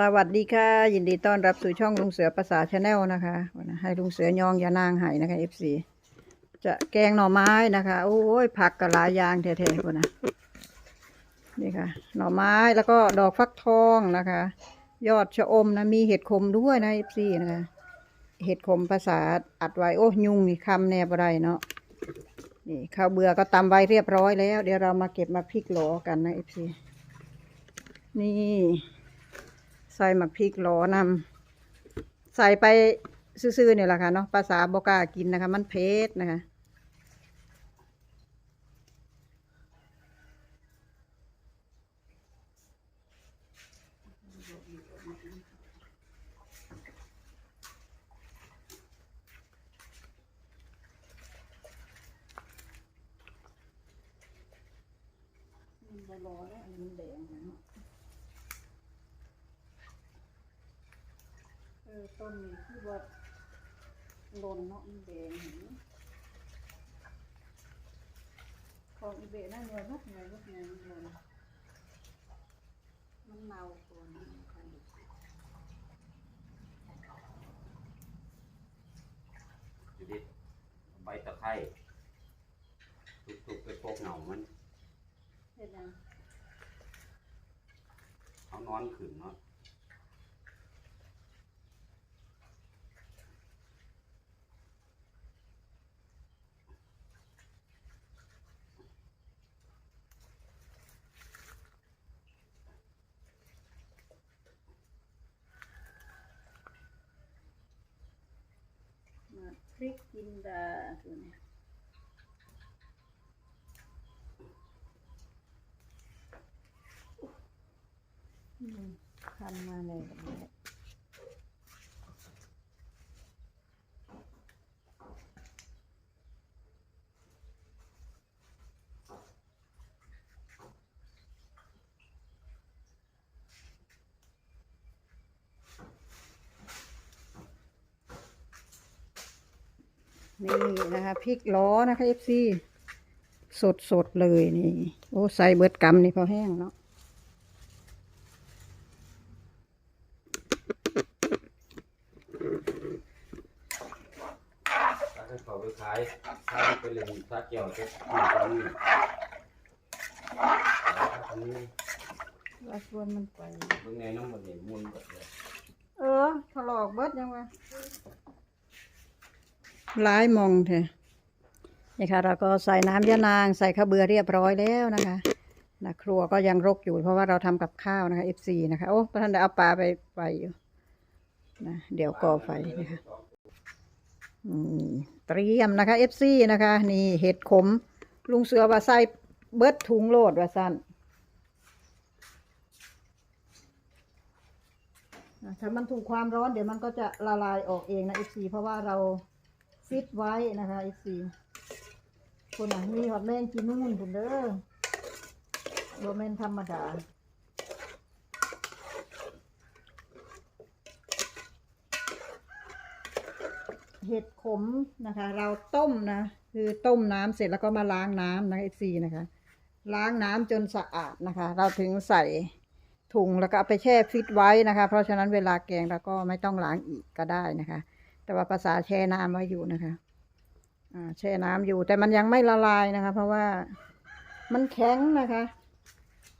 สวัสดีค่ะ ยินดีต้อนรับสู่ช่องลุงเสือภาษาชาแนลนะคะ ให้ลุงเสือยองยานางหายนะคะ FC จะแกงหน่อไม้นะคะ โอ้ยผักกะหลายอย่างแท้ๆคนนะนี่ค่ะ หน่อไม้แล้วก็ดอกฟักทองนะคะ ยอดชะอมนะมีเห็ดขมด้วยนะ FC นะคะเห็ดขมภาษาอัดไว้โอ้ยุงนี่คำแนบอะไรเนาะนี่ข้าวเบื่อก็ตำไว้เรียบร้อยแล้ว เดี๋ยวเรามาเก็บมาพริกหลกันนะ FC นี่ ใส่หมักพริกหลอนำใส่ไปซื่อๆเนี่ยแหละค่ะเนาะภาษาบอกากินนะคะ มันเผ็ดนะคะมันบรอแล้วอันนี้มันแดงนะเนาะเออ ต้นนี้คือว่าหล่นเนาะมันแดงเห็นของอีเบะนั่นเลยวัดไงวัดไงมันหล่นมันเน่าตัวนี้ค่ะอยู่ดิใบตะไคร้ทุกๆไปพวกเหงามันเห็นยังเอานอนขึ้นเนาะ มาพริกจินดาตัวนี้อืม ทำมาเลยแบบนี้นี่นะคะพริกล้อนะคะเอฟซีสดสดเลยนี่ โอ้ใส่เบิดกำนี่พอแห้งเนาะ ถ้าให้เขาไปขายขายไปเลยซาเกี่ยวจะอยู่ตรงนี้อันนี้ว่าชวนมันไปเบิ่งในน้ำมันนี่มุนหมดเลยเออถลอกเบิดยังวะร้ายมองเถอะนี่ค่ะเราก็ใส่น้ำยะนางใส่ข้าวเบือเรียบร้อยแล้วนะคะนะครัวก็ยังรกอยู่เพราะว่าเราทำกับข้าวนะคะ FC นะคะ โอ้พระท่านได้เอาปลาไปไปอยู่นะเดี๋ยวก่อไฟนะคะอืม เตรียมนะคะ FC นะคะ นี่เห็ดขม ลุงเสือว่าใส่เบิดถุงโลดว่าสั้นถ้ามันถูกความร้อนเดี๋ยวมันก็จะละลายออกเองนะ FC เพราะว่าเราฟิตไว้นะคะ FC คนอะมีหอดแมงกินนู่นคุณเด้อโรแมนธรรมดา เห็ดขมนะคะ เราต้มนะ คือต้มน้ำเสร็จแล้วก็มาล้างน้ำนะเอซีนะคะ ล้างน้ำจนสะอาดนะคะ เราถึงใส่ถุงแล้วก็เอาไปแช่ฟิตไว้นะคะ เพราะฉะนั้นเวลาแกงเราก็ไม่ต้องล้างอีกก็ได้นะคะ แต่ว่าภาษาแช่น้ำไว้อยู่นะคะแช่น้ำอยู่แต่มันยังไม่ละลายนะคะ เพราะว่ามันแข็งนะคะ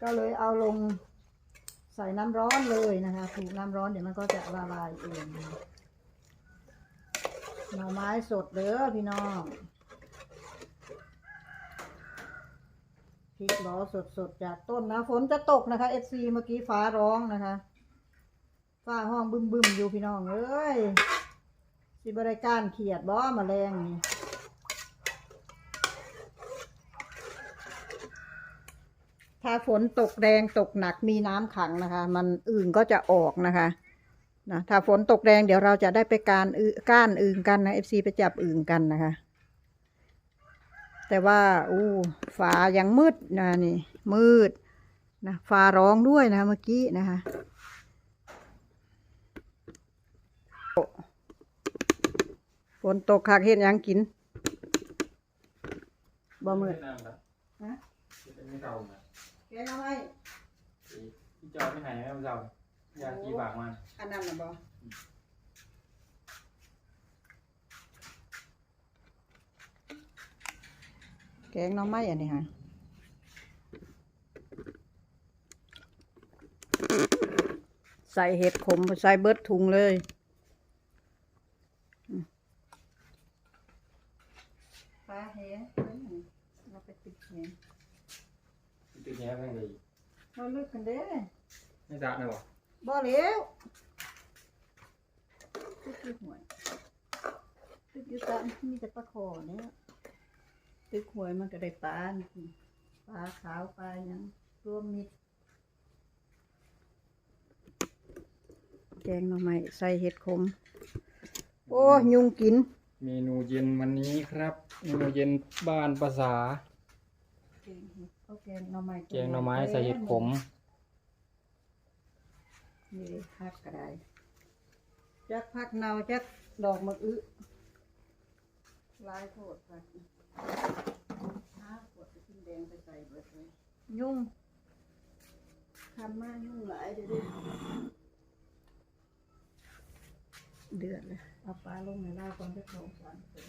ก็เลยเอาลงใส่น้ำร้อนเลยนะคะ ถูกน้ำร้อนเดี๋ยวมันก็จะละลายเองนะะ หน่อไม้สดเด้อพี่น้องพริกล้อสดๆจากต้นนะฝนจะตกนะคะ FC เมื่อกี้ฟ้าร้องนะคะ ฟ้าห้องบึมบึมๆอยู่พี่น้องเอ้ยสิบริการเขียดบ่มาแรงนี่ถ้าฝนตกแรงตกหนักมีน้ำขังนะคะ มันอื่นก็จะออกนะคะ นะถ้าฝนตกแรงเดี๋ยวเราจะได้ไปการอืก้านอึ่งกันนะเอฟซีไปจับอึ่งกันนะคะ แต่ว่าอู้ฟ้ายังมืดนะนี่มืดนะฟ้าร้องด้วยนะเมื่อกี้นะคะฝนตกคักเห็นยังกินบ่มืดน้ำครับนะเป็นไม่เก่านะแกงเอาไว้ที่จอไม่หายไม่เก่าฮ ยากี่บากมันอันนั้นน่ะบ่แกงหน้ำไม้อันนี้ฮะใส่เห็ดขมใส่เบิดถุงเลยอืมปลาแหเราไปติดแหติดแง่แม่งเลยเราเลิกกันเด้ ไม่จัดนะวะ บ่เหลวตึกอยู่หวยตึกอยู่ตามีแต่ปลาคอเนี่ยตึกหวยมันก็ได้ปลานี่ปลาขาวปลาหยังรวมมิตรแกงหน่อไม้ใส่เห็ดขม โอ้ยุงกิน เมนูเย็นวันนี้ครับ เมนูเย็นบ้านภาษา แกงเห็ดเอาแกงหน่อไม้แกงหน่อไม้ใส่เห็ดขม นี่เลยพักก็ได้จักพักเนาจักดอกมะอึลายโทษพักห้าขวดไปกินแดงไปใส่เบิดเลยยุ่งทำมายุ่งหลายเดี๋ยวนี้เดือดเลยเอาปลาลงในลาวก่อนจะเขาสารตัว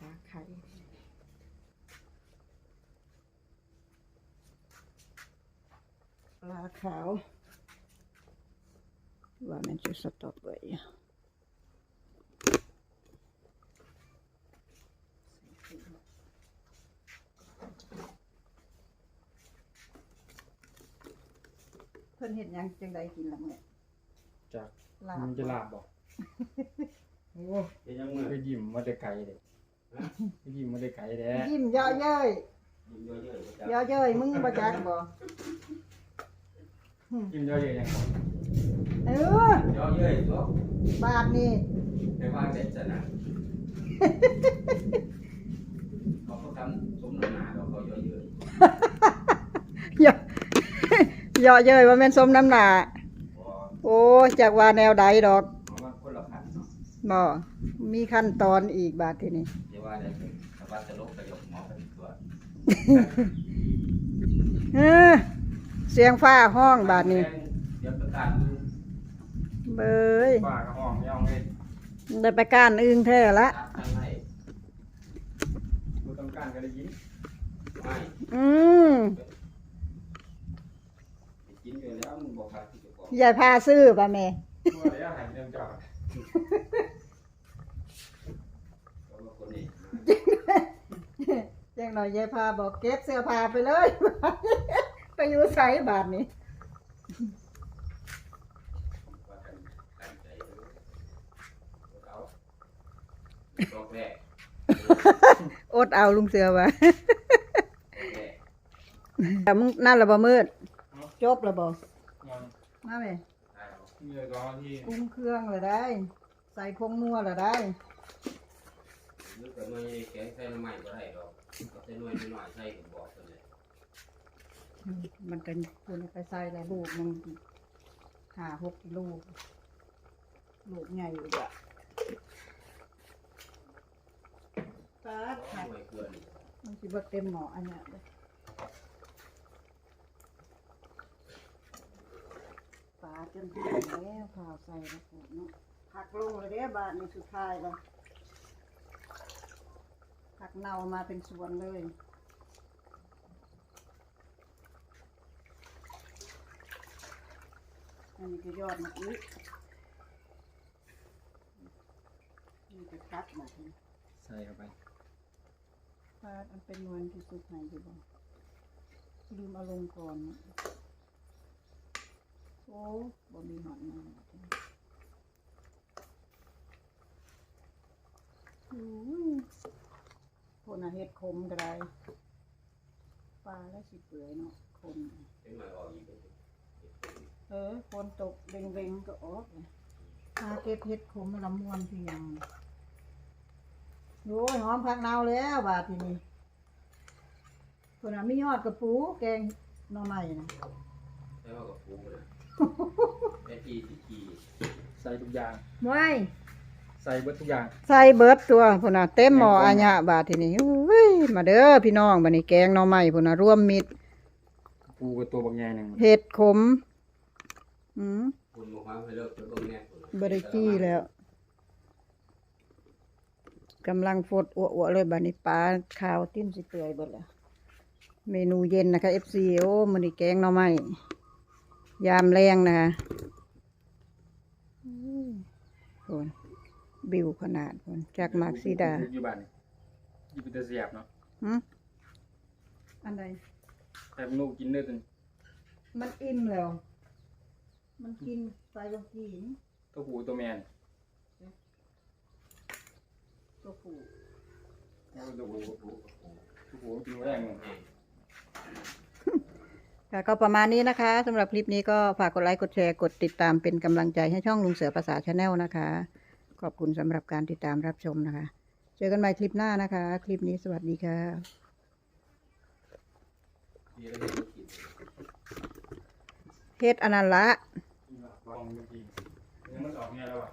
ปลาไข่ ปลาขาว ว่ามันจะสต็อปไว้เพิ่นเห็นยังจังใดกินละเมื่อจากลามันบจะลาบบอกโอ้เดี๋ยวยังมือไปยิ้มมาแต่ไกลเลยไปยิ้มมาแต่ไกลแด้ยิ้มเย่อเย้ยยิ้มเยอะๆก็จะเย่อเย้ยมึงบ่จักบ่ ยิ้มเยอะๆยังเออเยอะเยอะๆก็บาทนี่ไปว่าเด็ดจะนะเขาก็ทำสมน้ำหนาเราเขาเยอะเยอะเย่อเย่อเย้ยว่าแม่นสมน้ำหน้าพอโอ้จากว่าแนวใดดอกเอามาคนละขันเนาะบ่มีขั้นตอนอีกบาทที่นี่เดี๋ยวว่าได้ถ้าว่าจะลบกระยกหมอเป็นตัวเออเสียงฟ้าห้องบาทนี้เดี๋ยวประกาศดูเบยป้ากระห้องย่องเลยได้ไปก้านอึ้งแท้ละตัดทางไหนดูต้องการก็ได้ยินไม่อืมไปกินอยู่แล้วมึงบอกครับที่จะบอกอย่าพาซื้อป่ะแม่ตัวระยะห่างเดิมจอดเรามาคนนี้จังหน่อยยายพาบอกเก็บเสื้อผ้าไปเลย ไปอยู่ใส่บาทนี้ว่ากันตั้งใจเลยเอาดอกแรกอดเอาลุงเสือวะดอกแรกแต่มึงนั่นละบ่มืด จบละบ่ยังมาแม่ได้เอามีเลยก็ที่ปรุงเครื่องละได้ ใส่พงนัวละได้นึกแต่ไม่แกงใส่น้ำใหม่ก็ได้ดอกก็ใส่หน่วยหน่อยใส่ก็บอกกันเลยอื มันกันคุณไปใส่ละลูกมันหาหกกิโลลูกใหญ่อยู่เด้อปาดหผักน่วยเกลือนี่มันสิบ่เต็มหม้ออันเนี้ยเด้อปลาจนถึงแล้วข้าวใส่แล้วพวกเนาะผักลงเลยเด้บาทนี้สุดท้ายแล้วผักเน่ามาเป็นสวนเลย อันนี้ก็ยอดมะอึนี่ก็คัดมาทีใส่เข้าไปปลาอันเป็นนวลที่สุดไหนอยู่บ่ลืมเอาลงก่อนนะโอ้บ่มีหอนมาอุ้ยพวกน่ะเฮ็ดคมก็ได้ปลาแล้วสิเปื่อยเนาะคมเดี๋ยวหน่อยออกอีกเป็น เออฝนตกเร่งๆก็ออกเลยหาเก็บเห็ดขมลำมวนเพียงโอ้ยหอมผักนาวแล้วบาดทีนี้คนน่ะมียอดกระปูแกงหน่อไม้นะใช่ว่ากับฟูนะได้ทีที่ทีใส่ทุกอย่างไว้ใส่เบิดทุกอย่างใส่เบิดตัวพุ่นน่ะเต็มหม้ออัญญะบาดทีนี้อุ้ยมาเด้อพี่น้องบัดนี้แกงหน่อไม้พุ่นน่ะรวมมิตรปูกับตัวบางใหญ่หนึ่งเห็ดขม อืมคุณบอกว่าให้เลิกไปเบิ่งแน่พุ่นบริกี้แล้วกำลังฟดอ้วๆเลยบัดนี้ปลาขาวติ้มสิเปื่อยเบิดแล้วเมนูเย็นนะคะ FC โอ้มันนี่แกงหน่อไม้ยามแรงนะคะอุ้ยโคนบิวขนาดคนจากมากซีดาอยู่บ้านนี่อยู่เป็นตะเสียบเนาะหืมอันใดแต่ลูกกินเด้อตัวนี้มันอิ่มแล้ว มันกินไปบางทีนตัวผู้ตัวแมนตัวผู้โอ้ตัวผู้ตัวผู้กินไม่ได้เงินค่ะก็ประมาณนี้นะคะสำหรับคลิปนี้ก็ฝากกดไลค์กดแชร์กดติดตามเป็นกำลังใจให้ช่องลุงเสือภาษาชาแนลนะคะ ขอบคุณสำหรับการติดตามรับชมนะคะ เจอกันใหม่คลิปหน้านะคะ คลิปนี้สวัสดีค่ะมีอะไรให้กินเฮ็ดอันนั้นละ ลองจริงมันออกไงแล้วอะ